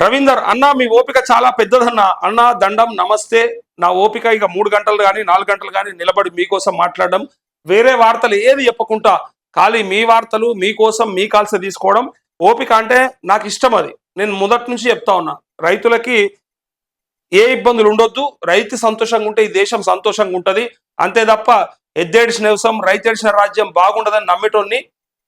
రవీందర్ అన్న మీ ఓపిక చాలా పెద్దదన్న. అన్న దండం నమస్తే. నా ఓపిక ఇక మూడు గంటలు కానీ నాలుగు గంటలు కానీ నిలబడి మీకోసం మాట్లాడడం వేరే వార్తలు ఏది చెప్పకుండా ఖాళీ మీ వార్తలు మీకోసం మీ కాల్స్ తీసుకోవడం ఓపిక అంటే నాకు ఇష్టం అది. నేను మొదటి నుంచి చెప్తా ఉన్నా. రైతులకి ఏ ఇబ్బందులు ఉండొద్దు. రైతు సంతోషంగా ఉంటే ఈ దేశం సంతోషంగా ఉంటుంది. అంతే తప్ప ఎద్దేడిసిన వ్యవసాయం రైతు రాజ్యం బాగుండదని నమ్మేటోడిని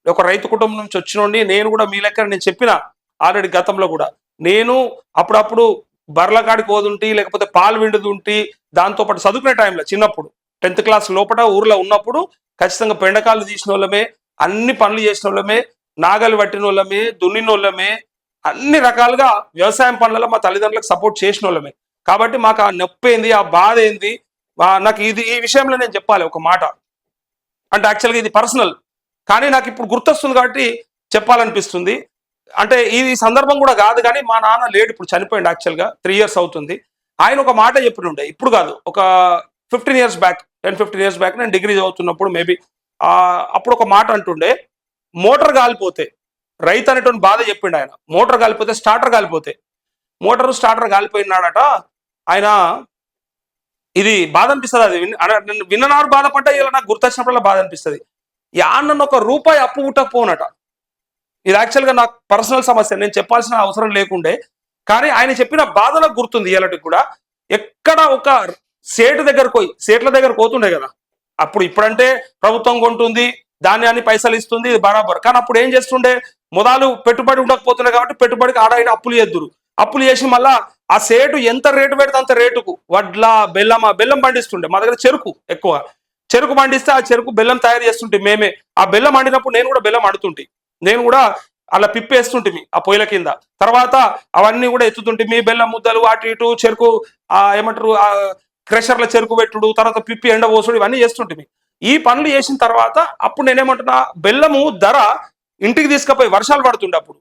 ఒక రైతు కుటుంబం నుంచి వచ్చినోడిని నేను కూడా మీ లెక్క నేను చెప్పిన ఆల్రెడీ గతంలో కూడా. నేను అప్పుడప్పుడు బర్లకాడికి పోదుంటి లేకపోతే పాలు విండుదుంటి దాంతో పాటు చదువుకునే టైంలో చిన్నప్పుడు టెన్త్ క్లాస్ లోపల ఊర్లో ఉన్నప్పుడు ఖచ్చితంగా పెండకాలు తీసిన వాళ్ళమే అన్ని పనులు చేసిన వాళ్ళమే నాగలు పట్టిన వాళ్ళమే దున్నిన వాళ్ళమే అన్ని రకాలుగా వ్యవసాయం పనులలో మా తల్లిదండ్రులకు సపోర్ట్ చేసిన వాళ్ళమే కాబట్టి మాకు ఆ నొప్పి ఏంది ఆ బాధ ఏంది నాకు ఇది ఈ విషయంలో నేను చెప్పాలి ఒక మాట. అంటే యాక్చువల్గా ఇది పర్సనల్ కానీ నాకు ఇప్పుడు గుర్తొస్తుంది కాబట్టి చెప్పాలనిపిస్తుంది. అంటే ఈ సందర్భం కూడా కాదు కానీ మా నాన్న లేడు ఇప్పుడు చనిపోయింది యాక్చువల్గా త్రీ ఇయర్స్ అవుతుంది. ఆయన ఒక మాట చెప్పినుండే ఇప్పుడు కాదు ఒక fifteen years back ten fifteen years back నేను డిగ్రీ చదువుతున్నప్పుడు మేబీ అప్పుడు ఒక మాట అంటుండే మోటార్ కాలిపోతే రైతు అనేటువంటి బాధ చెప్పిండు ఆయన. మోటార్ కాలిపోతే స్టార్టర్ కాలిపోతే మోటార్ స్టార్టర్ కాలిపోయినాడట ఆయన ఇది బాధ అనిపిస్తుంది అది విన్- నేను బాధపడ్డా ఇలా నాకు గుర్తొచ్చినప్పుడల్లా బాధ అనిపిస్తుంది. యాన్నను ఒక రూపాయి అప్పు పుట్టకపోనట ఇది యాక్చువల్గా నాకు పర్సనల్ సమస్య. నేను చెప్పాల్సిన అవసరం లేకుండే. కానీ ఆయన చెప్పిన బాధలకు గుర్తుంది ఇలాంటికి కూడా. ఎక్కడ ఒక సేటు దగ్గరకు పోయి సేట్ల దగ్గరకు పోతుండే కదా. అప్పుడు ఇప్పుడంటే ప్రభుత్వం కొంటుంది ధాన్యాన్ని పైసలు ఇస్తుంది ఇది బరాబర్. కానీ అప్పుడు ఏం చేస్తుండే? మొదలు పెట్టుబడి ఉండకపోతుండే కాబట్టి పెట్టుబడికి ఆడ అప్పులు చేద్దురు. అప్పులు చేసి మళ్ళా ఆ సేటు ఎంత రేటు పెడితే అంత రేటుకు. వడ్ల బెల్లం బెల్లం పండిస్తుండే. మా దగ్గర చెరుకు ఎక్కువ. చెరుకు పండిస్తే ఆ చెరుకు బెల్లం తయారు చేస్తుంటే మేమే. ఆ బెల్లం వండినప్పుడు నేను కూడా బెల్లం అడుతుంటే నేను కూడా అలా పిప్పేస్తుంటిమి ఆ పొయ్యిల కింద. తర్వాత అవన్నీ కూడా ఎత్తుతుంటే మీ బెల్లం ముద్దలు అటు ఇటు చెరుకు ఆ ఏమంటారు ఆ క్రెషర్ల చెరుకు పెట్టుడు తర్వాత పిప్పి ఎండ పోసుడు ఇవన్నీ చేస్తుంటిమి. ఈ పనులు చేసిన తర్వాత అప్పుడు నేనేమంటున్నా బెల్లము ధర ఇంటికి తీసుకపోయి వర్షాలు పడుతుండే అప్పుడు.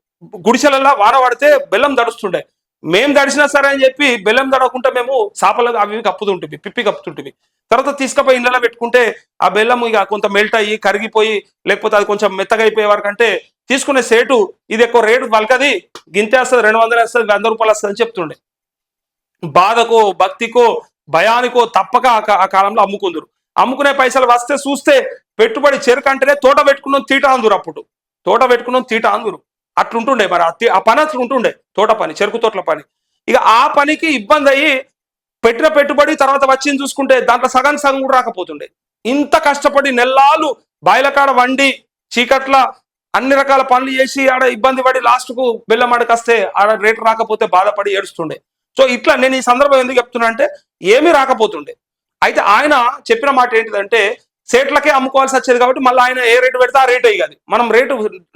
గుడిసెలల్లో వాన పడితే బెల్లం దడుస్తుండే మేం దడిచినా సరే అని చెప్పి బెల్లం దడకుండా మేము సాపలు అవి కప్పుతుంటుంది కప్పుతుంటివి పిప్పి కప్పుతుంటివి తర్వాత తీసుకుపోయి ఇళ్ళలో పెట్టుకుంటే ఆ బెల్లం ఇక కొంత మెల్ట్ అయ్యి కరిగిపోయి లేకపోతే అది కొంచెం మెత్తగా అయిపోయే వరకు తీసుకునే సేటు ఇది ఎక్కువ రేటు పలకది గింతే వస్తుంది రెండు వందలు వస్తుంది వంద రూపాయలు వస్తుంది అని చెప్తుండే. బాధకో భక్తికో భయానికో తప్పక ఆ ఆ కాలంలో అమ్ముకుందరు. అమ్ముకునే పైసలు వస్తే చూస్తే పెట్టుబడి చెరుకు అంటేనే తోట పెట్టుకున్నాం తీట అందురు అప్పుడు. తోట పెట్టుకున్నాం తీట అందురు అట్లుంటుండే మరి ఆ పని అట్లా ఉంటుండే తోట పని చెరుకు తోటల పని. ఇక ఆ పనికి ఇబ్బంది అయ్యి పెట్టిన పెట్టుబడి తర్వాత వచ్చింది చూసుకుంటే దాంట్లో సగం సగం కూడా రాకపోతుండే. ఇంత కష్టపడి నెల్లాలు బాయిలకాడ వండి చీకట్ల అన్ని రకాల పనులు చేసి ఆడ ఇబ్బంది పడి లాస్ట్కు బెల్లం ఆడ రేటు రాకపోతే బాధపడి ఏడుస్తుండే. సో ఇట్లా నేను ఈ సందర్భం ఎందుకు చెప్తున్నా అంటే ఏమీ రాకపోతుండే. అయితే ఆయన చెప్పిన మాట ఏంటిదంటే సేట్లకే అమ్ముకోవాల్సి వచ్చేది కాబట్టి మళ్ళీ ఆయన ఏ రేటు పెడితే ఆ రేట్ అయ్యి మనం రేటు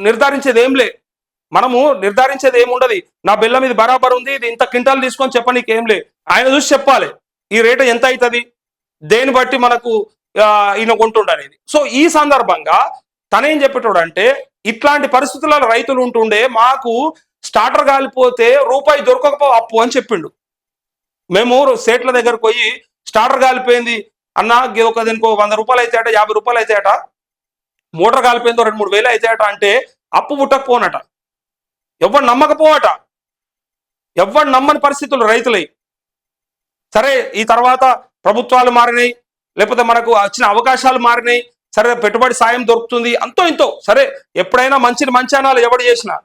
నిర్ధారించేది ఏం లే. మనము నిర్ధారించేది ఏముండదు. నా బెల్లం ఇది బరాబర్ ఉంది ఇది ఇంత క్వింటాల్ తీసుకొని చెప్పనీకి ఏం లే ఆయన చూసి చెప్పాలి ఈ రేటు ఎంత అవుతుంది? దేని బట్టి మనకు ఈయన కొంటుండ అనేది. సో ఈ సందర్భంగా తనేం చెప్పేటోడు అంటే ఇట్లాంటి పరిస్థితులలో రైతులు ఉంటుండే మాకు స్టార్టర్ కాలిపోతే రూపాయి దొరకకపో అప్పు అని చెప్పిండు. మేము సేట్ల దగ్గరకు పోయి స్టార్టర్ కాలిపోయింది అన్న ఒక దీనికి వంద రూపాయలు అయితే అట యాభై రూపాయలు అయితే అట మోటార్ కాలిపోయిందో రెండు మూడు వేలు అయితే అట అంటే అప్పు పుట్టకపోనట. ఎవరు నమ్మకపోవట. ఎవరు నమ్మని పరిస్థితులు రైతులై. సరే ఈ తర్వాత ప్రభుత్వాలు మారినాయి లేకపోతే మనకు వచ్చిన అవకాశాలు మారినాయి సరే పెట్టుబడి సాయం దొరుకుతుంది అంతో ఇంతో. సరే ఎప్పుడైనా మంచిని మంచి అనాలు ఎవడు చేసినా?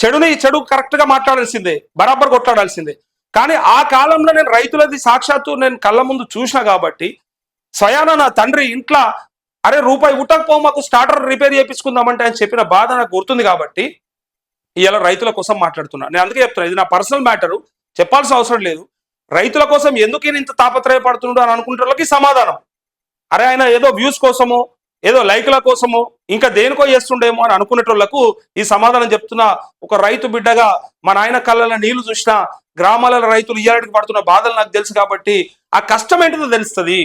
చెడుని చెడు కరెక్ట్గా మాట్లాడాల్సిందే బరాబర్ కొట్లాడాల్సిందే. కానీ ఆ కాలంలో నేను రైతులది సాక్షాత్తు నేను కళ్ళ ముందు చూసిన కాబట్టి స్వయాన నా తండ్రి ఇంట్లో అరే రూపాయి ఉట్టకపో మాకు స్టార్టర్ రిపేర్ చేయించుకుందామంటే అని చెప్పిన బాధ నాకు గుర్తుంది కాబట్టి ఇలా రైతుల కోసం మాట్లాడుతున్నా. నేను అందుకే చెప్తున్నా ఇది నా పర్సనల్ మ్యాటరు చెప్పాల్సిన అవసరం లేదు. రైతుల కోసం ఎందుకు ఈయన ఇంత తాపత్రయపడుతున్నాడు అని అనుకుంటే వాళ్ళకి సమాధానం. అరే ఆయన ఏదో వ్యూస్ కోసమో ఏదో లైక్ల కోసమో ఇంకా దేనికో చేస్తుండేమో అని అనుకునేటోళ్ళకు ఈ సమాధానం చెప్తున్నా. ఒక రైతు బిడ్డగా మా నాయన కళ్ళలో నీళ్ళు చూసినా గ్రామాలలో రైతులు ఇయ్యాలకి పడుతున్న బాధలు నాకు తెలుసు కాబట్టి ఆ కష్టం ఏంటిదో తెలుస్తుంది.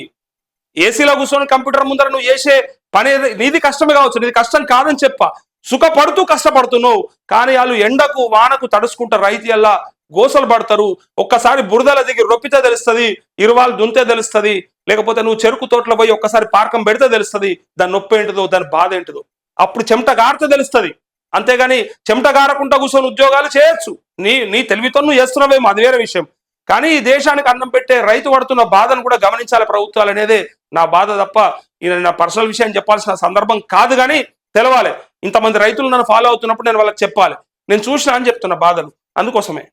ఏసీలో కూర్చొని కంప్యూటర్ ముందర నువ్వు చేసే పని నీది కష్టమే కావచ్చు నీది కష్టం కాదని చెప్ప. సుఖపడుతూ కష్టపడుతున్నావు కానీ వాళ్ళు ఎండకు వానకు తడుచుకుంటారు రైతు ఎలా గోసలు పడతారు. ఒక్కసారి బురదల దిగి రొప్పితే తెలుస్తుంది ఇరువాలు దుంతే తెలుస్తుంది లేకపోతే నువ్వు చెరుకు తోటలో పోయి ఒక్కసారి పార్కం పెడితే తెలుస్తుంది దాని నొప్పి ఏంటిదో దాని బాధ ఏంటిదో. అప్పుడు చెమట గారితే తెలుస్తుంది. అంతేగాని చెమట గారకుండా కూర్చొని ఉద్యోగాలు చేయొచ్చు. నీ నీ తెలివితో నువ్వు చేస్తున్నావేమో అది వేరే విషయం. కానీ ఈ దేశానికి అన్నం పెట్టే రైతు పడుతున్న బాధను కూడా గమనించాలి ప్రభుత్వాలు అనేదే నా బాధ తప్ప నా పర్సనల్ విషయం చెప్పాల్సిన సందర్భం కాదు కానీ తెలవాలి. ఇంతమంది రైతులు నన్ను ఫాలో అవుతున్నప్పుడు నేను వాళ్ళకి చెప్పాలి. నేను చూసినా అని చెప్తున్నా బాధలు. అందుకోసమే.